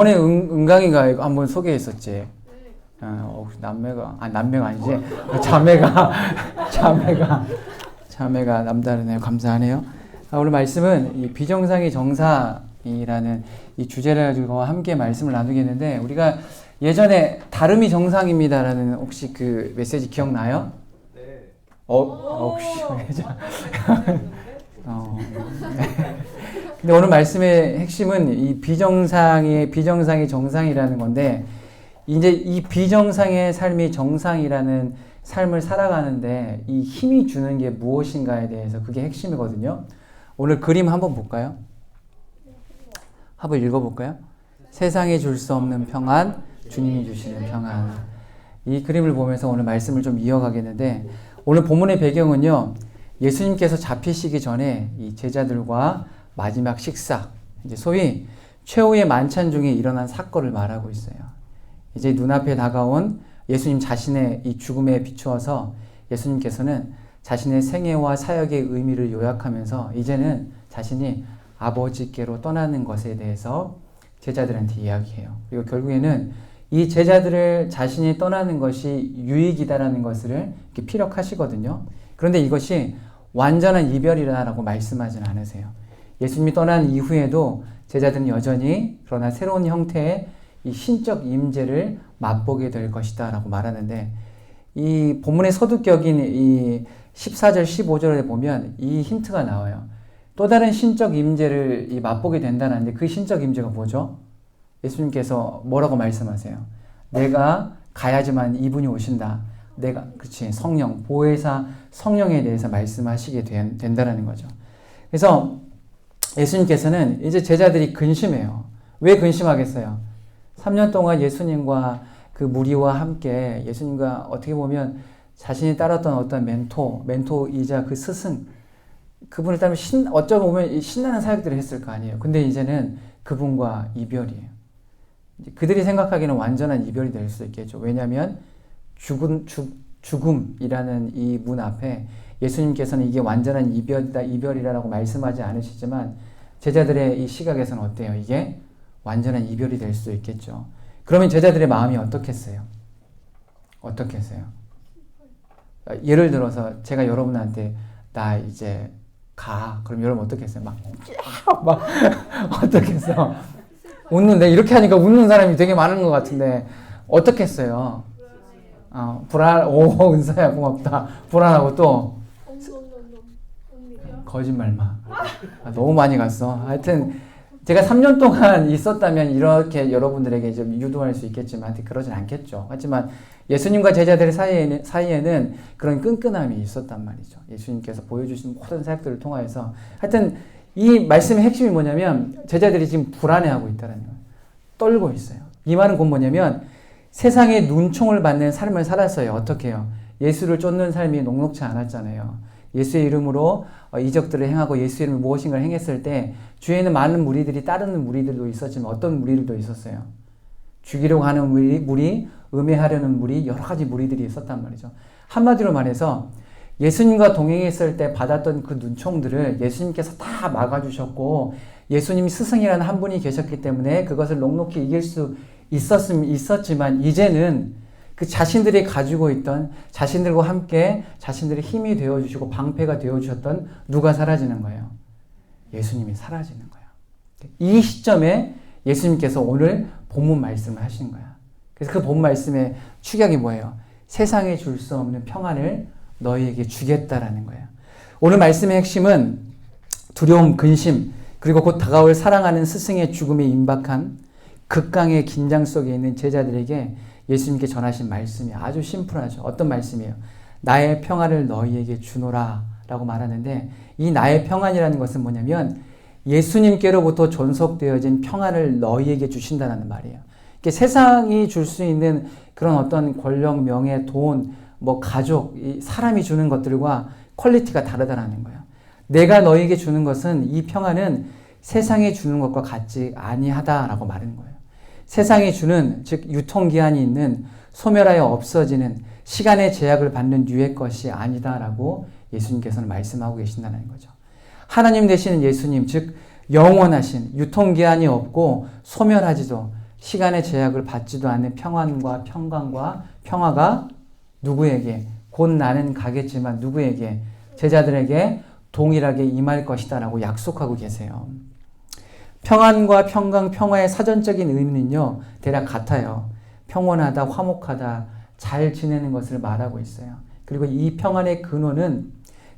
전에 은, 은강이가 이거 한번 소개했었지. 어, 혹시 남매가 아 남매가 아니지 자매가 자매가 자매가 남다르네요. 감사하네요. 아, 오늘 말씀은 이 비정상의 정상이라는 이 주제를 가지고 함께 말씀을 나누겠는데 우리가 예전에 다름이 정상입니다라는 혹시 그 메시지 기억나요? 네. 어, 어 혹시 자, 어, 네. 근데 오늘 말씀의 핵심은 이 비정상의 비정상의 정상이라는 건데 이제 이 비정상의 삶이 정상이라는 삶을 살아가는데 이 힘이 주는 게 무엇인가에 대해서 그게 핵심이거든요. 오늘 그림 한번 볼까요? 한번 읽어볼까요? 세상에 줄 수 없는 평안, 주님이 주시는 평안. 이 그림을 보면서 오늘 말씀을 좀 이어가겠는데 오늘 본문의 배경은요. 예수님께서 잡히시기 전에 이 제자들과 마지막 식사, 이제 소위 최후의 만찬 중에 일어난 사건을 말하고 있어요. 이제 눈앞에 다가온 예수님 자신의 이 죽음에 비추어서 예수님께서는 자신의 생애와 사역의 의미를 요약하면서 이제는 자신이 아버지께로 떠나는 것에 대해서 제자들한테 이야기해요. 그리고 결국에는 이 제자들을 자신이 떠나는 것이 유익이다라는 것을 이렇게 피력하시거든요. 그런데 이것이 완전한 이별이라고 말씀하진 않으세요. 예수님이 떠난 이후에도 제자들은 여전히 그러나 새로운 형태의 이 신적 임재를 맛보게 될 것이다 라고 말하는데 이 본문의 서두격인 이 14절 15절에 보면 이 힌트가 나와요. 또 다른 신적 임재를 이 맛보게 된다는데 그 신적 임재가 뭐죠? 예수님께서 뭐라고 말씀하세요? 내가 가야지만 이분이 오신다. 내가 그렇지 성령 보혜사 성령에 대해서 말씀하시게 된, 된다라는 거죠. 그래서 예수님께서는 이제 제자들이 근심해요. 왜 근심하겠어요? 3년 동안 예수님과 그 무리와 함께 예수님과 어떻게 보면 자신이 따랐던 어떤 멘토, 멘토이자 그 스승, 그분을 따르면 신, 어쩌면 보면 신나는 사역들을 했을 거 아니에요. 근데 이제는 그분과 이별이에요. 그들이 생각하기에는 완전한 이별이 될 수 있겠죠. 왜냐하면 죽음, 죽, 죽음이라는 이 문 앞에 예수님께서는 이게 완전한 이별이다, 이별이라고 말씀하지 않으시지만 제자들의 이 시각에서는 어때요? 이게 완전한 이별이 될 수 있겠죠. 그러면 제자들의 마음이 어떻겠어요? 어떻겠어요? 예를 들어서 제가 여러분한테 나 이제 가. 그럼 여러분 어떻겠어요? 막, 막 어떻겠어? 웃는데 이렇게 하니까 웃는 사람이 되게 많은 것 같은데 어떻겠어요? 어, 불안. 오 은사야 고맙다. 불안하고 또 거짓말 마. 아, 너무 많이 갔어. 하여튼 제가 3년 동안 있었다면 이렇게 여러분들에게 좀 유도할 수 있겠지만 그러진 않겠죠. 하지만 예수님과 제자들 사이에는, 사이에는 그런 끈끈함이 있었단 말이죠. 예수님께서 보여주신 모든 사역들을 통하여서 하여튼 이 말씀의 핵심이 뭐냐면 제자들이 지금 불안해하고 있다는 거예요. 떨고 있어요. 이 말은 곧 뭐냐면 세상에 눈총을 받는 삶을 살았어요. 어떻게 해요? 예수를 쫓는 삶이 녹록지 않았잖아요. 예수의 이름으로 어, 이적들을 행하고 예수의 이름으로 무엇인가를 행했을 때 주위에는 많은 무리들이 따르는 무리들도 있었지만 어떤 무리들도 있었어요. 죽이려고 하는 무리, 무리, 음해하려는 무리, 여러 가지 무리들이 있었단 말이죠. 한마디로 말해서 예수님과 동행했을 때 받았던 그 눈총들을 예수님께서 다 막아주셨고 예수님이 스승이라는 한 분이 계셨기 때문에 그것을 녹록히 이길 수 있었음, 있었지만 이제는 그 자신들이 가지고 있던 자신들과 함께 자신들의 힘이 되어 주시고 방패가 되어 주셨던 누가 사라지는 거예요? 예수님이 사라지는 거예요. 이 시점에 예수님께서 오늘 본문 말씀을 하신 거야. 그래서 그 본 말씀의 축약이 뭐예요? 세상에 줄 수 없는 평안을 너희에게 주겠다라는 거예요. 오늘 말씀의 핵심은 두려움, 근심, 그리고 곧 다가올 사랑하는 스승의 죽음에 임박한 극강의 긴장 속에 있는 제자들에게 예수님께 전하신 말씀이 아주 심플하죠. 어떤 말씀이에요? 나의 평안을 너희에게 주노라 라고 말하는데 이 나의 평안이라는 것은 뭐냐면 예수님께로부터 존속되어진 평안을 너희에게 주신다는 말이에요. 세상이 줄 수 있는 그런 어떤 권력, 명예, 돈, 뭐 가족, 사람이 주는 것들과 퀄리티가 다르다는 거예요. 내가 너에게 주는 것은 이 평안은 세상에 주는 것과 같지 아니하다라고 말하는 거예요. 세상이 주는 즉 유통기한이 있는 소멸하여 없어지는 시간의 제약을 받는 유의 것이 아니다라고 예수님께서는 말씀하고 계신다는 거죠. 하나님 되시는 예수님 즉 영원하신 유통기한이 없고 소멸하지도 시간의 제약을 받지도 않는 평안과 평강과 평화가 누구에게 곧 나는 가겠지만 누구에게 제자들에게 동일하게 임할 것이다라고 약속하고 계세요. 평안과 평강, 평화의 사전적인 의미는요, 대략 같아요. 평온하다, 화목하다, 잘 지내는 것을 말하고 있어요. 그리고 이 평안의 근원은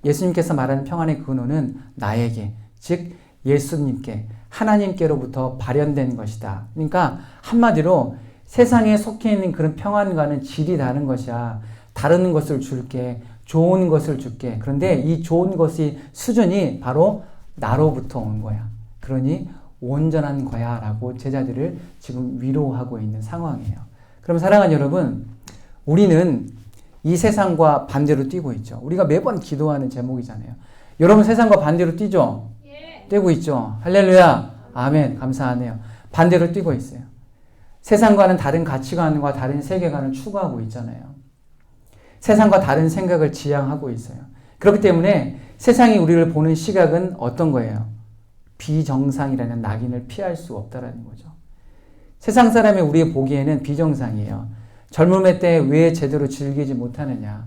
예수님께서 말하는 평안의 근원은 나에게, 즉 예수님께, 하나님께로부터 발현된 것이다. 그러니까 한마디로 세상에 속해 있는 그런 평안과는 질이 다른 것이야. 다른 것을 줄게, 좋은 것을 줄게. 그런데 이 좋은 것이 수준이 바로 나로부터 온 거야. 그러니 온전한 거야. 라고 제자들을 지금 위로하고 있는 상황이에요. 그럼 사랑하는 여러분, 우리는 이 세상과 반대로 뛰고 있죠. 우리가 매번 기도하는 제목이잖아요. 여러분 세상과 반대로 뛰죠? 예. 뛰고 있죠. 할렐루야. 아멘. 감사하네요. 반대로 뛰고 있어요. 세상과는 다른 가치관과 다른 세계관을 추구하고 있잖아요. 세상과 다른 생각을 지향하고 있어요. 그렇기 때문에 세상이 우리를 보는 시각은 어떤 거예요? 비정상이라는 낙인을 피할 수 없다라는 거죠. 세상 사람이 우리 보기에는 비정상이에요. 젊음의 때 왜 제대로 즐기지 못하느냐?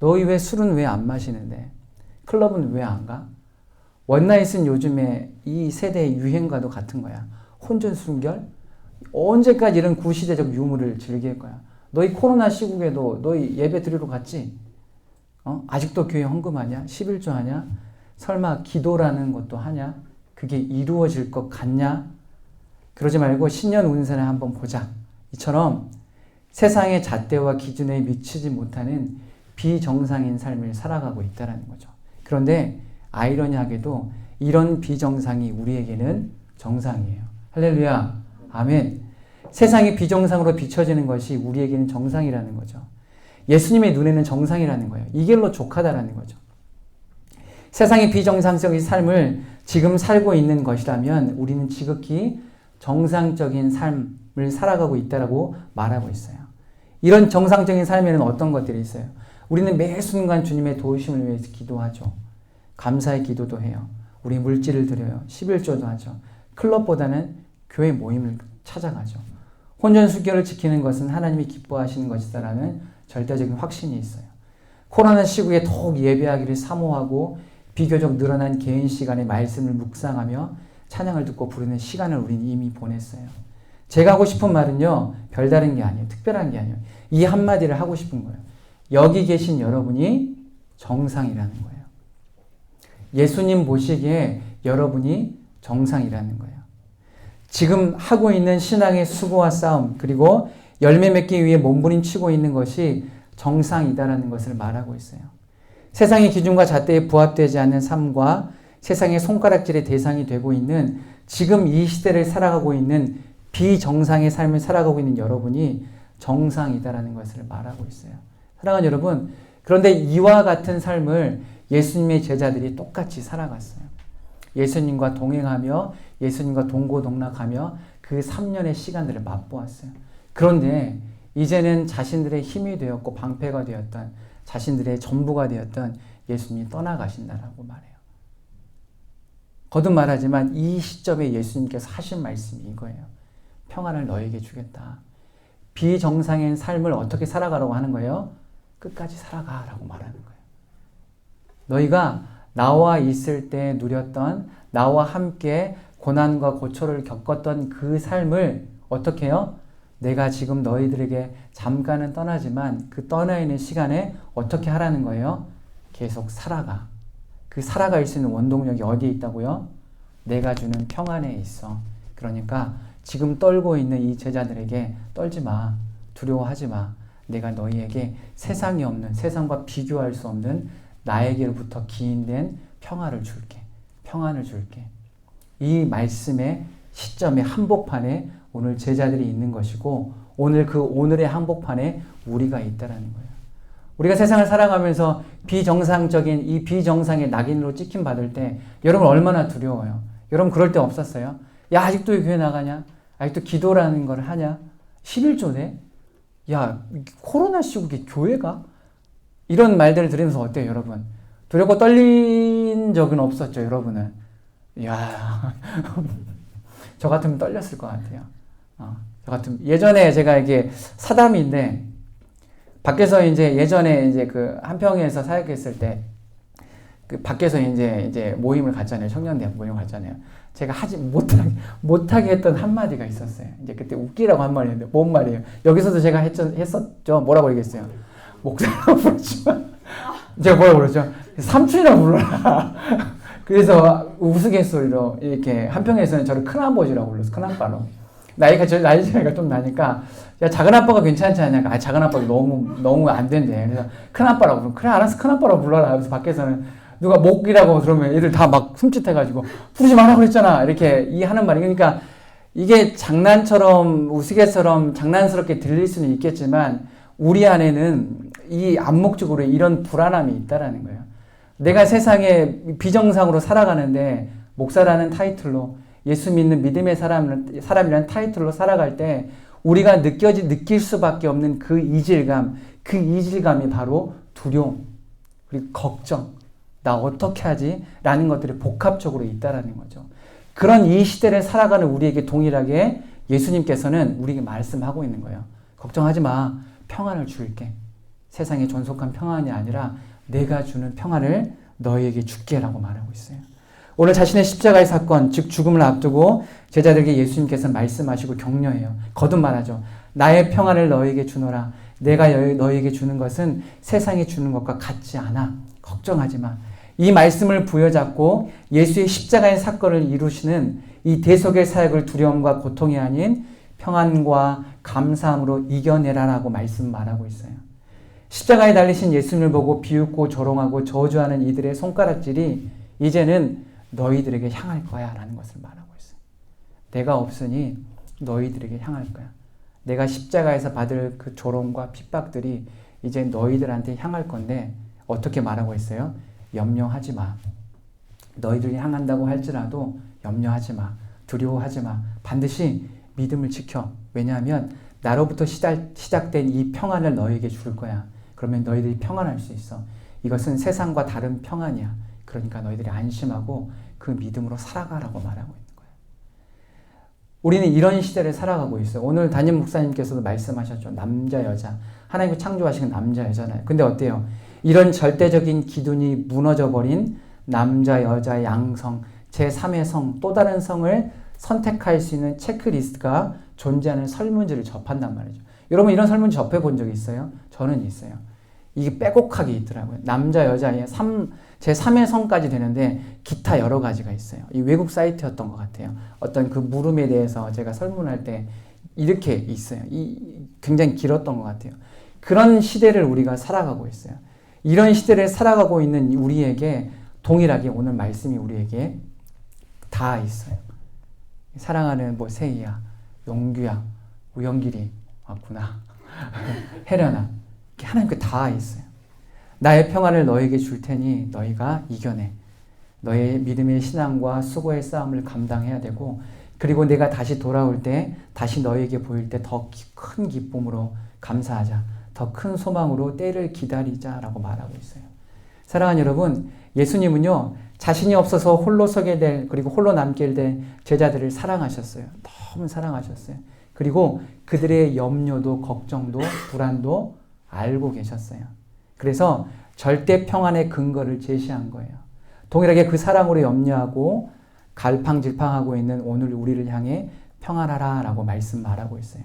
너희 왜 술은 왜 안 마시는데? 클럽은 왜 안 가? 원나잇은 요즘에 이 세대의 유행과도 같은 거야. 혼전 순결? 언제까지 이런 구시대적 유물을 즐길 거야? 너희 코로나 시국에도 너희 예배 드리러 갔지? 어? 아직도 교회 헌금하냐? 11조 하냐? 설마 기도라는 것도 하냐? 그게 이루어질 것 같냐? 그러지 말고 신년 운세를 한번 보자. 이처럼 세상의 잣대와 기준에 미치지 못하는 비정상인 삶을 살아가고 있다는 거죠. 그런데 아이러니하게도 이런 비정상이 우리에게는 정상이에요. 할렐루야. 아멘. 세상이 비정상으로 비춰지는 것이 우리에게는 정상이라는 거죠. 예수님의 눈에는 정상이라는 거예요. 이 길로 족하다라는 거죠. 세상의 비정상적인 삶을 지금 살고 있는 것이라면 우리는 지극히 정상적인 삶을 살아가고 있다라고 말하고 있어요. 이런 정상적인 삶에는 어떤 것들이 있어요? 우리는 매 순간 주님의 도우심을 위해서 기도하죠. 감사의 기도도 해요. 우리 물질을 드려요. 11조도 하죠. 클럽보다는 교회 모임을 찾아가죠. 혼전수결을 지키는 것은 하나님이 기뻐하시는 것이다라는 절대적인 확신이 있어요. 코로나 시국에 더욱 예배하기를 사모하고 비교적 늘어난 개인 시간에 말씀을 묵상하며 찬양을 듣고 부르는 시간을 우리는 이미 보냈어요. 제가 하고 싶은 말은요, 별다른 게 아니에요. 특별한 게 아니에요. 이 한마디를 하고 싶은 거예요. 여기 계신 여러분이 정상이라는 거예요. 예수님 보시기에 여러분이 정상이라는 거예요. 지금 하고 있는 신앙의 수고와 싸움, 그리고 열매 맺기 위해 몸부림치고 있는 것이 정상이다라는 것을 말하고 있어요. 세상의 기준과 잣대에 부합되지 않는 삶과 세상의 손가락질의 대상이 되고 있는 지금 이 시대를 살아가고 있는 비정상의 삶을 살아가고 있는 여러분이 정상이다라는 것을 말하고 있어요. 사랑하는 여러분, 그런데 이와 같은 삶을 예수님의 제자들이 똑같이 살아갔어요. 예수님과 동행하며 예수님과 동고동락하며 그 3년의 시간들을 맛보았어요. 그런데 이제는 자신들의 힘이 되었고 방패가 되었던 자신들의 전부가 되었던 예수님이 떠나가신다라고 말해요. 거듭 말하지만 이 시점에 예수님께서 하신 말씀이 이거예요. 평안을 너에게 주겠다. 비정상인 삶을 어떻게 살아가라고 하는 거예요? 끝까지 살아가라고 말하는 거예요. 너희가 나와 있을 때 누렸던 나와 함께 고난과 고초를 겪었던 그 삶을 어떻게 해요? 내가 지금 너희들에게 잠깐은 떠나지만 그 떠나 있는 시간에 어떻게 하라는 거예요? 계속 살아가. 그 살아갈 수 있는 원동력이 어디에 있다고요? 내가 주는 평안에 있어. 그러니까 지금 떨고 있는 이 제자들에게 떨지 마. 두려워하지 마. 내가 너희에게 세상이 없는, 세상과 비교할 수 없는 나에게로부터 기인된 평화를 줄게. 평안을 줄게. 이 말씀의 시점의 한복판에 오늘 제자들이 있는 것이고 오늘 그 오늘의 한복판에 우리가 있다라는 거예요. 우리가 세상을 살아가면서 비정상적인 이 비정상의 낙인으로 찍힘 받을 때 여러분 얼마나 두려워요. 여러분 그럴 때 없었어요? 야 아직도 교회 나가냐? 아직도 기도라는 걸 하냐? 11조네? 야 코로나 시국에 교회가? 이런 말들을 들으면서 어때요 여러분? 두렵고 떨린 적은 없었죠 여러분은? 야, 저 같으면 떨렸을 것 같아요. 어. 저 같은 예전에 제가 이게 사담인데 밖에서 이제 예전에 이제 그 한평에서 사역했을 때 그 밖에서 이제 이제 모임을 갔잖아요. 청년대학 모임을 갔잖아요. 제가 하지 못하게 못하게 했던 한 마디가 있었어요. 이제 그때 웃기라고 한 말이었는데 뭔 말이에요? 여기서도 제가 했죠, 했었죠. 뭐라고 그러겠어요? 목사라고 부르지만 제가 뭐라고 그러죠? 삼촌이라고 불러라. 그래서 우스갯소리로 이렇게 한평에서는 저를 큰아버지라고 불렀어. 큰아빠로. 나이가 저 나이 차이가 좀 나니까 야 작은 아빠가 괜찮지 않냐? 아 작은 아빠가 너무 너무 안 된대. 그래서 큰 아빠라고 부르. 그래 알았어 큰 아빠라고 불러라. 그래서 밖에서는 누가 목이라고 그러면 애들 다막 흠칫해가지고 부르지 말라 그랬잖아. 이렇게 이 하는 말이 그러니까 이게 장난처럼 우스갯처럼 장난스럽게 들릴 수는 있겠지만 우리 안에는 이 암묵적으로 이런 불안함이 있다라는 거예요. 내가 세상에 비정상으로 살아가는데 목사라는 타이틀로 예수 믿는 믿음의 사람, 사람이라는 타이틀로 살아갈 때 우리가 느껴지, 느낄 수밖에 없는 그 이질감, 그 이질감이 바로 두려움, 그리고 걱정, 나 어떻게 하지? 라는 것들이 복합적으로 있다라는 거죠. 그런 이 시대를 살아가는 우리에게 동일하게 예수님께서는 우리에게 말씀하고 있는 거예요. 걱정하지 마. 평안을 줄게. 세상의 존속한 평안이 아니라 내가 주는 평안을 너희에게 줄게라고 말하고 있어요. 오늘 자신의 십자가의 사건, 즉 죽음을 앞두고 제자들에게 예수님께서 말씀하시고 격려해요. 거듭 말하죠. 나의 평안을 너희에게 주노라. 내가 너희에게 주는 것은 세상이 주는 것과 같지 않아. 걱정하지 마. 이 말씀을 부여잡고 예수의 십자가의 사건을 이루시는 이 대속의 사역을 두려움과 고통이 아닌 평안과 감사함으로 이겨내라라고 말씀 말하고 있어요. 십자가에 달리신 예수님을 보고 비웃고 조롱하고 저주하는 이들의 손가락질이 이제는 너희들에게 향할 거야 라는 것을 말하고 있어요. 내가 없으니 너희들에게 향할 거야. 내가 십자가에서 받을 그 조롱과 핍박들이 이제 너희들한테 향할 건데 어떻게 말하고 있어요? 염려하지 마. 너희들이 향한다고 할지라도 염려하지 마. 두려워하지 마. 반드시 믿음을 지켜. 왜냐하면 나로부터 시작, 시작된 이 평안을 너에게 줄 거야. 그러면 너희들이 평안할 수 있어. 이것은 세상과 다른 평안이야. 그러니까 너희들이 안심하고 그 믿음으로 살아가라고 말하고 있는 거야. 우리는 이런 시대를 살아가고 있어요. 오늘 담임 목사님께서도 말씀하셨죠. 남자, 여자. 하나님이 창조하신 남자, 여자잖아요. 근데 어때요? 이런 절대적인 기준이 무너져 버린 남자, 여자, 양성, 제3의 성, 또 다른 성을 선택할 수 있는 체크리스트가 존재하는 설문지를 접한단 말이죠. 여러분 이런 설문지 접해 본 적 있어요? 저는 있어요. 이게 빼곡하게 있더라고요. 남자, 여자의 3, 제3의 성까지 되는데 기타 여러 가지가 있어요. 이 외국 사이트였던 것 같아요. 어떤 그 물음에 대해서 제가 설문할 때 이렇게 있어요. 이 굉장히 길었던 것 같아요. 그런 시대를 우리가 살아가고 있어요. 이런 시대를 살아가고 있는 우리에게 동일하게 오늘 말씀이 우리에게 다 있어요. 사랑하는 뭐 세이야, 용규야, 우영길이 맞구나. 혜련아. 하나님께 다 있어요. 나의 평안을 너에게 줄 테니 너희가 이겨내. 너의 믿음의 신앙과 수고의 싸움을 감당해야 되고 그리고 내가 다시 돌아올 때 다시 너에게 보일 때 더 큰 기쁨으로 감사하자. 더 큰 소망으로 때를 기다리자라고 말하고 있어요. 사랑하는 여러분, 예수님은요, 자신이 없어서 홀로 서게 될, 그리고 홀로 남게 될 제자들을 사랑하셨어요. 너무 사랑하셨어요. 그리고 그들의 염려도, 걱정도, 불안도 알고 계셨어요. 그래서 절대 평안의 근거를 제시한 거예요. 동일하게 그 사랑으로 염려하고 갈팡질팡하고 있는 오늘 우리를 향해 평안하라 라고 말씀 말하고 있어요.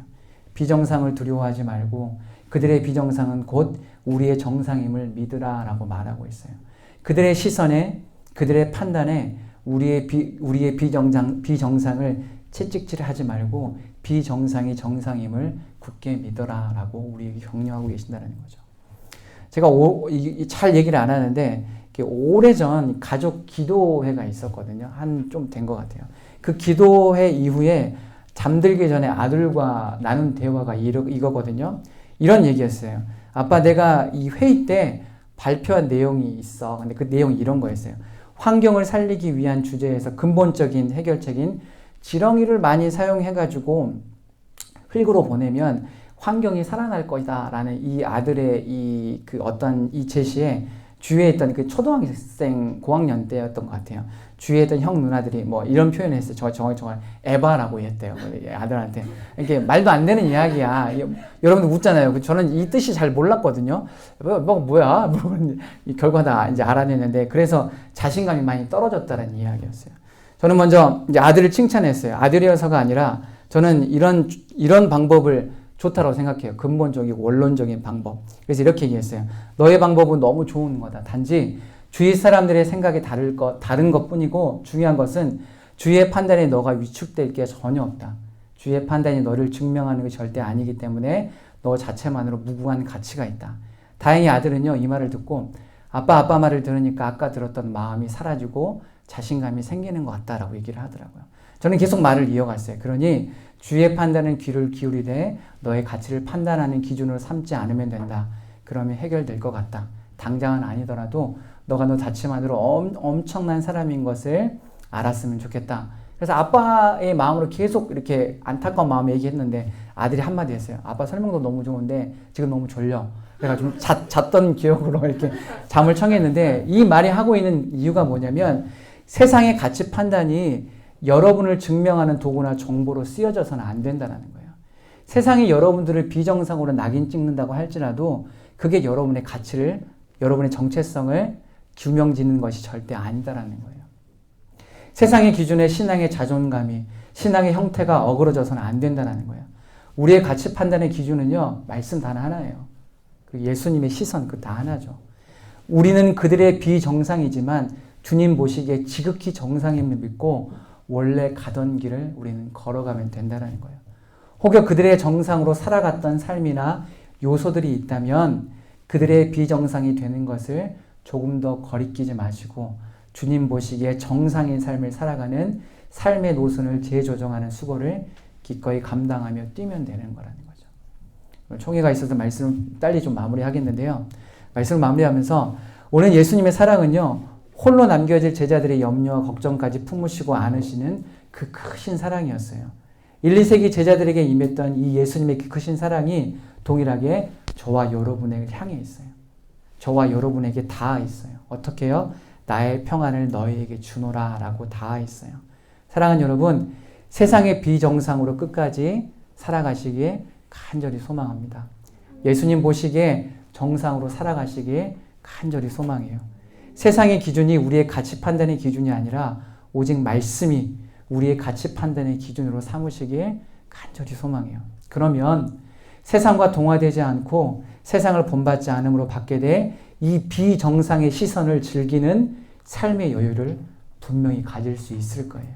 비정상을 두려워하지 말고 그들의 비정상은 곧 우리의 정상임을 믿으라 라고 말하고 있어요. 그들의 시선에 그들의 판단에 우리의 비, 우리의 비정상 비정상을 채찍질하지 말고 비정상이 정상임을 굳게 믿어라 라고 우리에게 격려하고 계신다는 거죠. 제가 오, 이, 잘 얘기를 안 하는데 오래전 가족 기도회가 있었거든요. 한 좀 된 것 같아요. 그 기도회 이후에 잠들기 전에 아들과 나눈 대화가 이거거든요. 이런 얘기였어요. 아빠 내가 이 회의 때 발표한 내용이 있어. 근데 그 내용이 이런 거였어요. 환경을 살리기 위한 주제에서 근본적인 해결책인 지렁이를 많이 사용해가지고 흙으로 보내면 환경이 살아날 것이다 라는 이 아들의 이 그 어떤 이 제시에 주위에 있던 그 초등학생 고학년 때였던 것 같아요. 주위에 있던 형 누나들이 뭐 이런 표현을 했어요. 저, 저, 저, 에바라고 했대요. 그 아들한테. 이게 말도 안 되는 이야기야. 이- 여러분들 웃잖아요. 그 저는 이 뜻이 잘 몰랐거든요. 뭐, 뭐 뭐야? 뭐, 이 결과 다 이제 알아냈는데 그래서 자신감이 많이 떨어졌다는 이야기였어요. 저는 먼저 이제 아들을 칭찬했어요. 아들이어서가 아니라 저는 이런, 이런 방법을 좋다고 생각해요. 근본적이고 원론적인 방법. 그래서 이렇게 얘기했어요. 너의 방법은 너무 좋은 거다. 단지 주위 사람들의 생각이 다를 것, 다른 것 뿐이고 중요한 것은 주위의 판단에 너가 위축될 게 전혀 없다. 주위의 판단이 너를 증명하는 것이 절대 아니기 때문에 너 자체만으로 무궁한 가치가 있다. 다행히 아들은요, 이 말을 듣고 아빠, 아빠 말을 들으니까 아까 들었던 마음이 사라지고 자신감이 생기는 것 같다라고 얘기를 하더라고요. 저는 계속 말을 이어갔어요. 그러니 주의 판단은 귀를 기울이되 너의 가치를 판단하는 기준으로 삼지 않으면 된다. 그러면 해결될 것 같다. 당장은 아니더라도 너가 너 자체만으로 엄, 엄청난 사람인 것을 알았으면 좋겠다. 그래서 아빠의 마음으로 계속 이렇게 안타까운 마음에 얘기했는데 아들이 한마디 했어요. 아빠 설명도 너무 좋은데 지금 너무 졸려. 좀 잤, 잤던 기억으로 이렇게 잠을 청했는데 이 말이 하고 있는 이유가 뭐냐면 세상의 가치 판단이 여러분을 증명하는 도구나 정보로 쓰여져서는 안 된다는 거예요. 세상이 여러분들을 비정상으로 낙인 찍는다고 할지라도 그게 여러분의 가치를, 여러분의 정체성을 규명 짓는 것이 절대 아니다라는 거예요. 세상의 기준에 신앙의 자존감이, 신앙의 형태가 어그러져서는 안 된다는 거예요. 우리의 가치 판단의 기준은요, 말씀 단 하나예요. 그 예수님의 시선 그 다 하나죠. 우리는 그들의 비정상이지만 주님 보시기에 지극히 정상임을 믿고 원래 가던 길을 우리는 걸어가면 된다는 거예요. 혹여 그들의 정상으로 살아갔던 삶이나 요소들이 있다면 그들의 비정상이 되는 것을 조금 더 거리끼지 마시고 주님 보시기에 정상인 삶을 살아가는 삶의 노선을 재조정하는 수고를 기꺼이 감당하며 뛰면 되는 거라는 거죠. 총회가 있어서 말씀 빨리 좀 마무리하겠는데요. 말씀을 마무리하면서 오늘 예수님의 사랑은요. 홀로 남겨질 제자들의 염려와 걱정까지 품으시고 안으시는 그 크신 사랑이었어요. 1, 2세기 제자들에게 임했던 이 예수님의 그 크신 사랑이 동일하게 저와 여러분에게 향해 있어요. 저와 여러분에게 닿아 있어요. 어떻게 요? 나의 평안을 너희에게 주노라 라고 닿아 있어요. 사랑하는 여러분, 세상의 비정상으로 끝까지 살아가시기에 간절히 소망합니다. 예수님 보시기에 정상으로 살아가시기에 간절히 소망해요. 세상의 기준이 우리의 가치 판단의 기준이 아니라 오직 말씀이 우리의 가치 판단의 기준으로 삼으시기에 간절히 소망해요. 그러면 세상과 동화되지 않고 세상을 본받지 않음으로 받게 돼 이 비정상의 시선을 즐기는 삶의 여유를 분명히 가질 수 있을 거예요.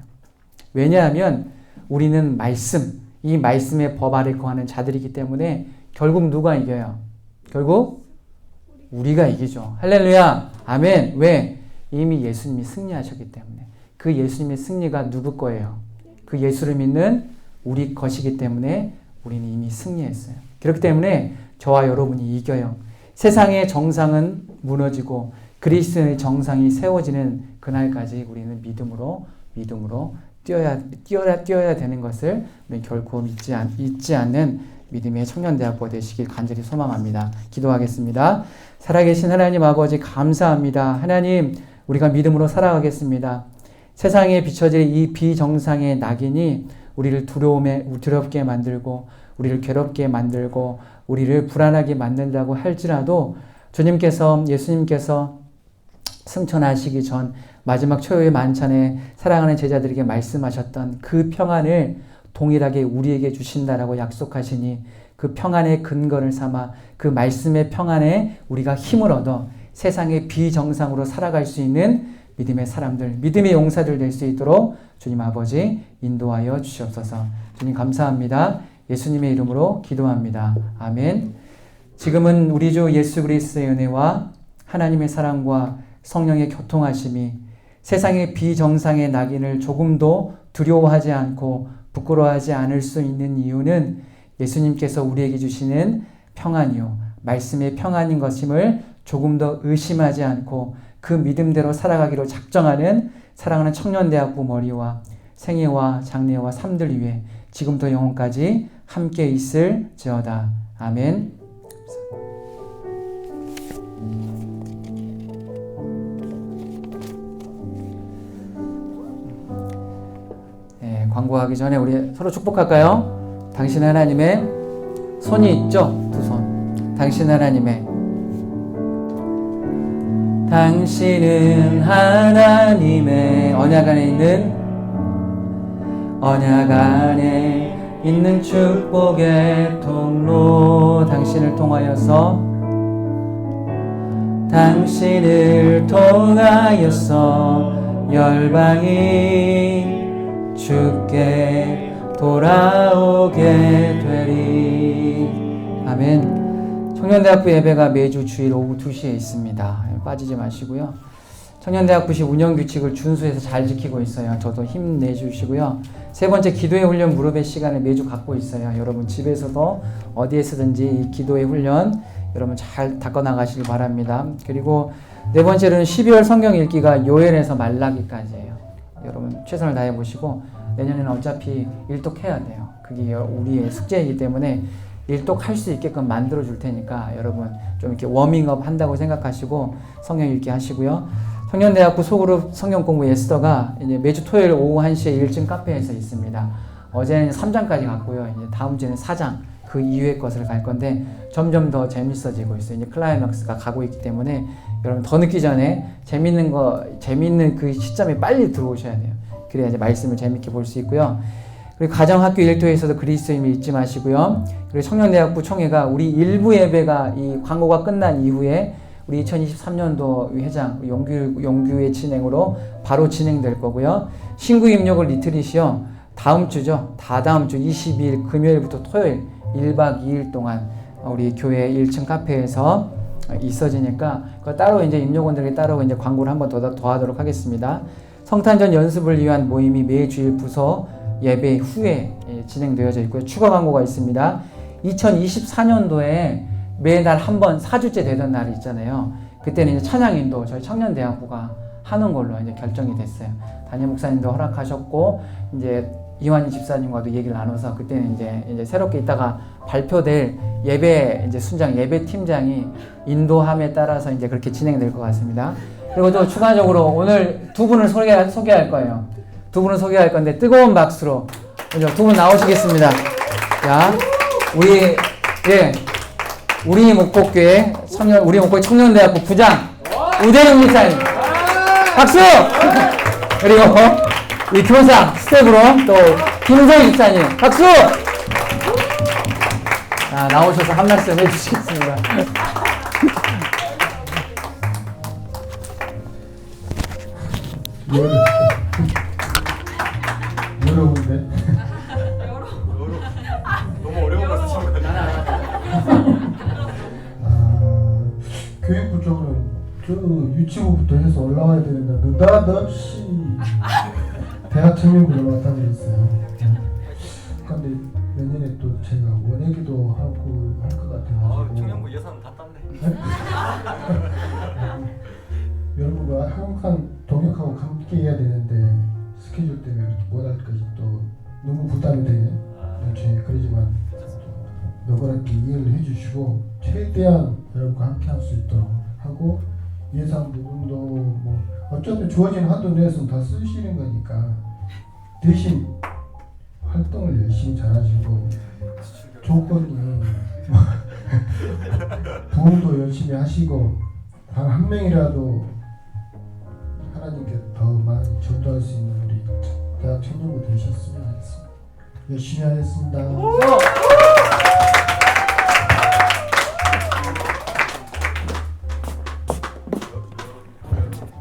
왜냐하면 우리는 말씀, 이 말씀의 법 아래 거하는 자들이기 때문에 결국 누가 이겨요? 결국 우리가 이기죠. 할렐루야. 아멘. 왜? 이미 예수님이 승리하셨기 때문에. 그 예수님의 승리가 누구 거예요? 그 예수를 믿는 우리 것이기 때문에 우리는 이미 승리했어요. 그렇기 때문에 저와 여러분이 이겨요. 세상의 정상은 무너지고 그리스도의 정상이 세워지는 그날까지 우리는 믿음으로 믿음으로 뛰어야 뛰어야 뛰어야 되는 것을 결코 믿지 않, 잊지 않는 믿음의 청년대학교 되시길 간절히 소망합니다. 기도하겠습니다. 살아계신 하나님 아버지 감사합니다. 하나님 우리가 믿음으로 살아가겠습니다. 세상에 비춰질 이 비정상의 낙인이 우리를 두려움에 두렵게 만들고 우리를 괴롭게 만들고 우리를 불안하게 만든다고 할지라도 주님께서 예수님께서 승천하시기 전 마지막 초유의 만찬에 사랑하는 제자들에게 말씀하셨던 그 평안을 동일하게 우리에게 주신다라고 약속하시니 그 평안의 근거를 삼아 그 말씀의 평안에 우리가 힘을 얻어 세상의 비정상으로 살아갈 수 있는 믿음의 사람들, 믿음의 용사들 될 수 있도록 주님 아버지 인도하여 주시옵소서. 주님 감사합니다. 예수님의 이름으로 기도합니다. 아멘. 지금은 우리 주 예수 그리스도의 은혜와 하나님의 사랑과 성령의 교통하심이 세상의 비정상의 낙인을 조금도 두려워하지 않고 부끄러워하지 않을 수 있는 이유는 예수님께서 우리에게 주시는 평안이요. 말씀의 평안인 것임을 조금 더 의심하지 않고 그 믿음대로 살아가기로 작정하는 사랑하는 청년대학부 머리와 생애와 장래와 삶들 위해 지금부터 영혼까지 함께 있을 지어다. 아멘. 광고하기 전에 우리 서로 축복할까요? 당신 하나님의 손이 있죠? 두 손. 당신 하나님의 당신은 하나님의 언약 안에 있는 언약 안에 있는 축복의 통로 당신을 통하여서 당신을 통하여서 열방이 주께 돌아오게 되리. 아멘. 청년대학부 예배가 매주 주일 오후 2시에 있습니다. 빠지지 마시고요. 청년대학부시 운영 규칙을 준수해서 잘 지키고 있어요. 저도 힘내주시고요. 세 번째 기도의 훈련 무릎의 시간을 매주 갖고 있어요. 여러분 집에서도 어디에서든지 이 기도의 훈련 여러분 잘 닦아 나가시길 바랍니다. 그리고 네 번째로는 12월 성경 읽기가 요엘에서 말라기까지예요. 여러분 최선을 다해 보시고 내년에는 어차피 일독해야 돼요. 그게 우리의 숙제이기 때문에 일독할 수 있게끔 만들어 줄 테니까 여러분 좀 이렇게 워밍업 한다고 생각하시고 성경 읽기 하시고요. 청년대학부 소그룹 성경 공부 에스더가 이제 매주 토요일 오후 1시에 1층 카페에서 있습니다. 어제는 3장까지 갔고요. 이제 다음 주에는 4장 그 이후의 것을 갈 건데 점점 더 재밌어지고 있어요. 이제 클라이막스가 가고 있기 때문에 여러분 더 늦기 전에 재밌는 거 재밌는 그 시점에 빨리 들어오셔야 돼요. 그래야 이제 말씀을 재밌게 볼 수 있고요. 그리고 가정학교 일토에서도 그리스도임을 잊지 마시고요. 그리고 청년대학부 총회가 우리 일부 예배가 이 광고가 끝난 이후에 우리 2023년도 회장 용규 용규의 진행으로 바로 진행될 거고요. 신구 입력을 리트릿이요. 다음 주죠. 다 다음 주 22일 금요일부터 토요일 1박 2일 동안 우리 교회 1층 카페에서 있어지니까 그 따로 이제 임용원들이 따로 이제 광고를 한번 더, 더 하도록 하겠습니다. 성탄전 연습을 위한 모임이 매 주일 부서 예배 후에 예, 진행되어져 있고요. 추가 광고가 있습니다. 2024년도에 매달 한 번 4주째 되던 날이 있잖아요. 그때는 이제 찬양인도 저희 청년대학부가 하는 걸로 이제 결정이 됐어요. 담임 목사님도 허락하셨고 이제 이완희 집사님과도 얘기를 나눠서 그때는 이제 이제 새롭게 있다가 발표될 예배 이제 순장 예배 팀장이 인도함에 따라서 이제 그렇게 진행될 것 같습니다. 그리고 또 추가적으로 오늘 두 분을 소개 소개할 거예요. 두 분을 소개할 건데 뜨거운 박수로 두 분 나오시겠습니다. 자, 우리 예 우리 목포교회 청년 우리 목포 청년대학부 부장 우대영 목사님 박수 그리고 이 교사 스텝으로 또 김성희 집사님 박수 자, 나오셔서 한 말씀 해주시겠습니다. 어려운데? 너무 어려운 거 아, 교육부 쪽은 저 유치부부터 해서 올라와야 되는데 느닷없이 대학 청년부를 맡아 있어요. 근데 내년에 또 제가 원예기도 하고 할것 아, 같아가지고 청년부 예산 다 땄네. 여러분과 한국한 동역하고 함께 해야 되는데 스케줄 때문에 그렇게 못할 것이 또 너무 부담이 되네. 제 그러지만 너그럽게 이해를 해주시고 최대한 여러분과 함께 할 수 있도록 하고 예산 부분도 뭐 어차피 주어진 한도 내에서 다 쓰시는 거니까 대신 활동을 열심히 잘하시고 조건이 부흥도 열심히 하시고 단 한 명이라도 하나님께 더 많이 전도할 수 있는 우리 대학 청년부 되셨으면 하겠습니다. 열심히 하겠습니다.